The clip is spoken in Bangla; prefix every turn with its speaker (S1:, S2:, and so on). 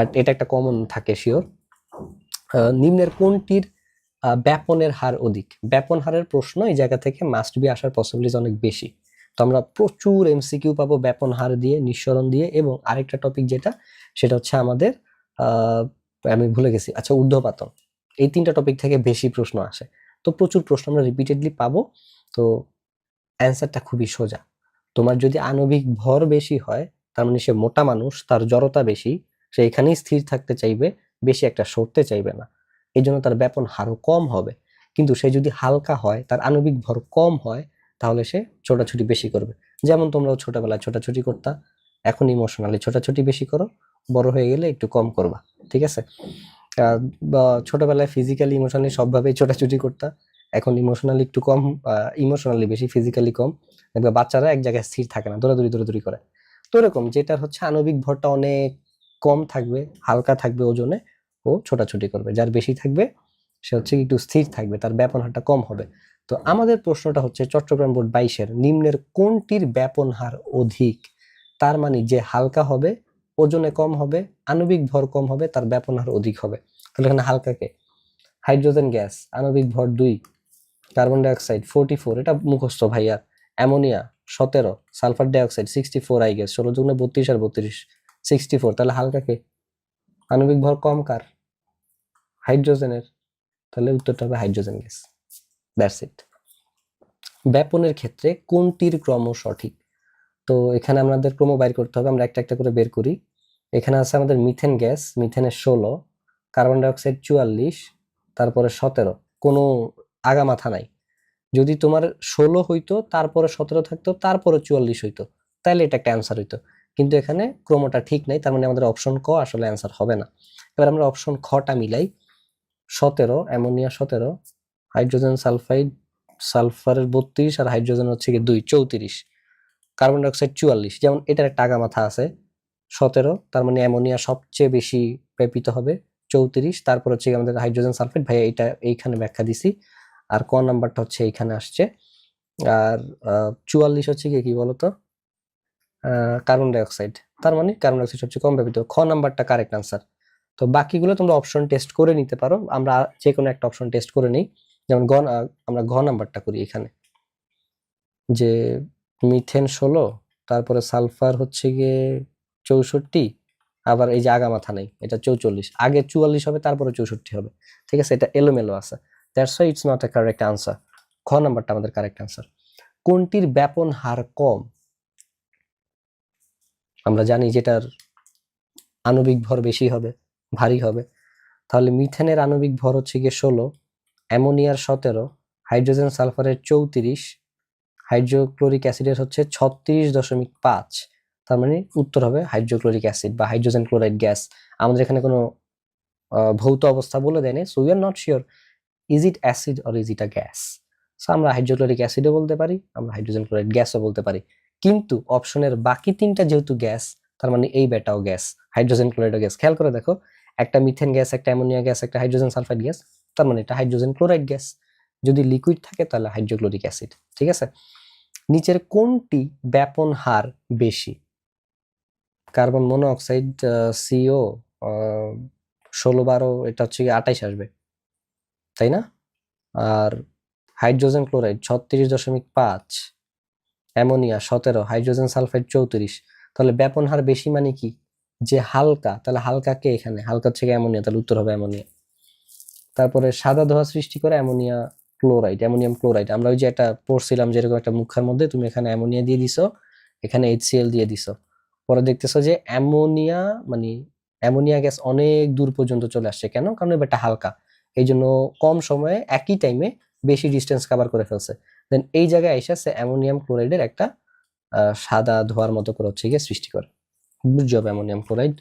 S1: বাট এটা একটা কমন থাকে শিওর নিম্নের কোনটির ব্যাপনের হার অধিক? ব্যাপন হারের প্রশ্ন এই জায়গা থেকে মাস্ট বি আসার পসিবিলিটি অনেক বেশি। তো আমরা প্রচুর এমসিকিউ পাবো ব্যাপন হার দিয়ে, নিঃসরণ দিয়ে এবং আরেকটা টপিক যেটা, সেটা হচ্ছে আমাদের আমি ভুলে গেছি। আচ্ছা ঊর্ধ্বপাতন। এই তিনটা টপিক থেকে বেশি প্রশ্ন আসে। তো প্রচুর প্রশ্ন আমরা রিপিটেডলি পাবো। তো অ্যান্সারটা খুবই সোজা। তোমার যদি আণবিক ভর বেশি হয়, তার মানে সে মোটা মানুষ, তার জড়তা বেশি সে এখানেই স্থির থাকতে চাইবে, বেশি একটা সরতে চাইবে না। এই জন্য তার ব্যাপন হারও কম হবে। কিন্তু সে যদি হালকা হয়, তার আণবিক ভর কম হয়, তাহলে সে ছোটাছুটি বেশি করবে। যেমন তোমরাও ছোটবেলায় ছোটাছুটি করতা, এখন ইমোশনালি ছোটাছুটি বেশি করো, বড় হয়ে গেলে একটু কম করবা, ঠিক আছে? বা, ছোটবেলায় ফিজিক্যালি ইমোশনালি সবভাবেই ছোটাছুটি করতা, এখন ইমোশনালি একটু কম ইমোশনালি বেশি ফিজিক্যালি কম, দেখবে বাচ্চারা এক জায়গায় স্থির থাকে না, দৌড়াদৌড়ি দৌড়াদৌড়ি করে। তো এরকম যেটার হচ্ছে আণবিক ভরটা অনেক কম থাকবে, হালকা থাকবে ওজনে ও ছোটাছুটি করবে। যার বেশি থাকবে, সে হচ্ছে একটু স্থির থাকবে, তার ব্যাপন হারটা কম হবে। তো আমাদের প্রশ্নটা হচ্ছে চট্টগ্রাম বোর্ড বাইশের নিম্নের কোনটির ব্যাপন হার অধিক? তার মানে যে হালকা হবে, ওজনে কম হবে, আণবিক ভর কম হবে, তার ব্যাপন হার অধিক হবে। তাহলে এখানে হালকাকে হাইড্রোজেন গ্যাস, আণবিক ভর দুই, কার্বন ডাইঅক্সাইড ফোরটি ফোর, এটা মুখস্থ ভাইয়ার অ্যামোনিয়া সতেরো, সালফার ডাইঅক্সাইড সিক্সটি ফোর, আই গ্যাস, ষোলো যুগ্নে বত্রিশ আর বত্রিশ। সিক্সটি ফোর তাহলে হালকাকে আণবিক ভর কম কার? হাইড্রোজেনের। তাহলে উত্তরটা হবে হাইড্রোজেন গ্যাস। দ্যাটস ইট ব্যাপনের ক্ষেত্রে কোনটির ক্রম সঠিক? তো এখানে আমাদের ক্রম বাইর করতে হবে, আমরা একটা একটা করে বের করি। এখানে আছে আমাদের মিথেন গ্যাস, মিথেনের ষোলো, কার্বন ডাইঅক্সাইড চুয়াল্লিশ, তারপরে সতেরো। কোনো আগা মাথা নাই। যদি তোমার ষোলো হইতো, তারপরে সতেরো থাকতো, তারপরে চুয়াল্লিশ হইতো। তাহলে এটা একটা অ্যান্সার হইতো। কিন্তু এখানে ক্রমটা ঠিক নাই, তার মানে আমাদের অপশন ক আসলে অ্যান্সার হবে না। এবার আমরা অপশন খটা মিলাই। সতেরো, অ্যামোনিয়া সতেরো, হাইড্রোজেন সালফাইড, সালফারের বত্রিশ আর হাইড্রোজেন হচ্ছে কি দুই, চৌত্রিশ। কার্বন ডাইঅক্সাইড চুয়াল্লিশ, যেমন এটার একটা আগা মাথা আছে। সতেরো, তার মানে অ্যামোনিয়া সবচেয়ে বেশি ব্যাপিত হবে। চৌত্রিশ, তারপর হচ্ছে আমাদের হাইড্রোজেন সালফেট ভাইয়া এটা এইখানে ব্যাখ্যা দিছি। আর ক নাম্বারটা হচ্ছে এইখানে আসছে। আর চুয়াল্লিশ হচ্ছে কি কি বলতো? কার্বন ডাইঅক্সাইড তার মানে কার্বন ডাইঅক্সাইড সবচেয়ে কম ব্যবহৃত। খ নাম্বারটা কারেক্ট আনসার তো বাকিগুলো তোমরা অপশন টেস্ট করে নিতে পারো। আমরা যে কোনো একটা অপশন টেস্ট করে নিই। যেমন আহ, আমরা ঘ নাম্বারটা করি এখানে। যে মিথেন ষোলো তারপরে সালফার হচ্ছে গিয়ে চৌষট্টি আবার এই যে আগা মাথা নেই এটা চৌচল্লিশ। আগে চুয়াল্লিশ হবে তারপরে চৌষট্টি হবে। ঠিক আছে? এটা এলোমেলো আছে। That's why it's not a correct answer খ নাম্বারটা আমাদের কারেক্ট আনসার কোনটির ব্যাপন হার কম? আমরা জানি যেটার আণবিক ভর বেশি হবে, ভারী হবে। তাহলে মিথেনের আণবিক ভর হচ্ছে গিয়ে ষোলো, অ্যামোনিয়ার সতেরো, হাইড্রোজেন সালফারের চৌত্রিশ, হাইড্রোক্লোরিক অ্যাসিডের হচ্ছে ছত্রিশ দশমিক পাঁচ। তার মানে উত্তর হবে হাইড্রোক্লোরিক অ্যাসিড বা হাইড্রোজেন ক্লোরাইড গ্যাস। আমাদের এখানে কোনো ভৌত অবস্থা বলে দেয়নি so we are not sure is it acid or is it a gas so আমরা হাইড্রোক্লোরিক অ্যাসিডও বলতে পারি, আমরা হাইড্রোজেন ক্লোরাইড গ্যাসও বলতে পারি। কিন্তু অপশনের বাকি তিনটা যেহেতু গ্যাস তার মানে এই বেটাও গ্যাস হাইড্রোজেন ক্লোরাইডও গ্যাস খেয়াল করে দেখো, একটা মিথেন গ্যাস একটা অ্যামোনিয়া গ্যাস একটা হাইড্রোজেন সালফাইড গ্যাস তার মানে এটা হাইড্রোজেন ক্লোরাইড গ্যাস যদি লিকুইড থাকে তাহলে হাইড্রোক্লোরিক অ্যাসিড ঠিক আছে? নিচের কোনটি ব্যাপন হার বেশি? কার্বন মনোঅক্সাইড সিও ষোলো বারো, এটা হচ্ছে কি আঠাইশ আসবে, তাই না? আর হাইড্রোজেন ক্লোরাইড ছত্রিশ দশমিক পাঁচ অ্যামোনিয়া সতেরো, হাইড্রোজেন সালফাইড চৌত্রিশ। তাহলে ব্যাপন হার বেশি মানে কি? যে হালকা, তাহলে হালকা কে এখানে? হালকা থেকে অ্যামোনিয়া, তাহলে উত্তর হবে অ্যামোনিয়া। তারপরে সাদা ধোঁয়া সৃষ্টি করে অ্যামোনিয়া ক্লোরাইড, অ্যামোনিয়াম ক্লোরাইড। আমরা ওই যে একটা পড়ছিলাম যেরকম একটা মুখার মধ্যে তুমি এখানে অ্যামোনিয়া দিয়ে দিছো, এখানে এইচসিএল দিয়ে দিছো। পরে দেখতেছো যে অ্যামোনিয়া মানে অ্যামোনিয়া গ্যাস অনেক দূর পর্যন্ত চলে আসছে। কেন? কারণ এবারটা হালকা। এই জন্য কম সময়ে একই টাইমে বেশি ডিস্টেন্স কভার করে ফেলছে। দেন এই জায়গায় এসে সে অ্যামোনিয়াম ক্লোরাইডের একটা সাদা ধোয়ার মতো করে হচ্ছে গিয়ে সৃষ্টি করে। বুঝ হবে অ্যামোনিয়াম ক্লোরাইড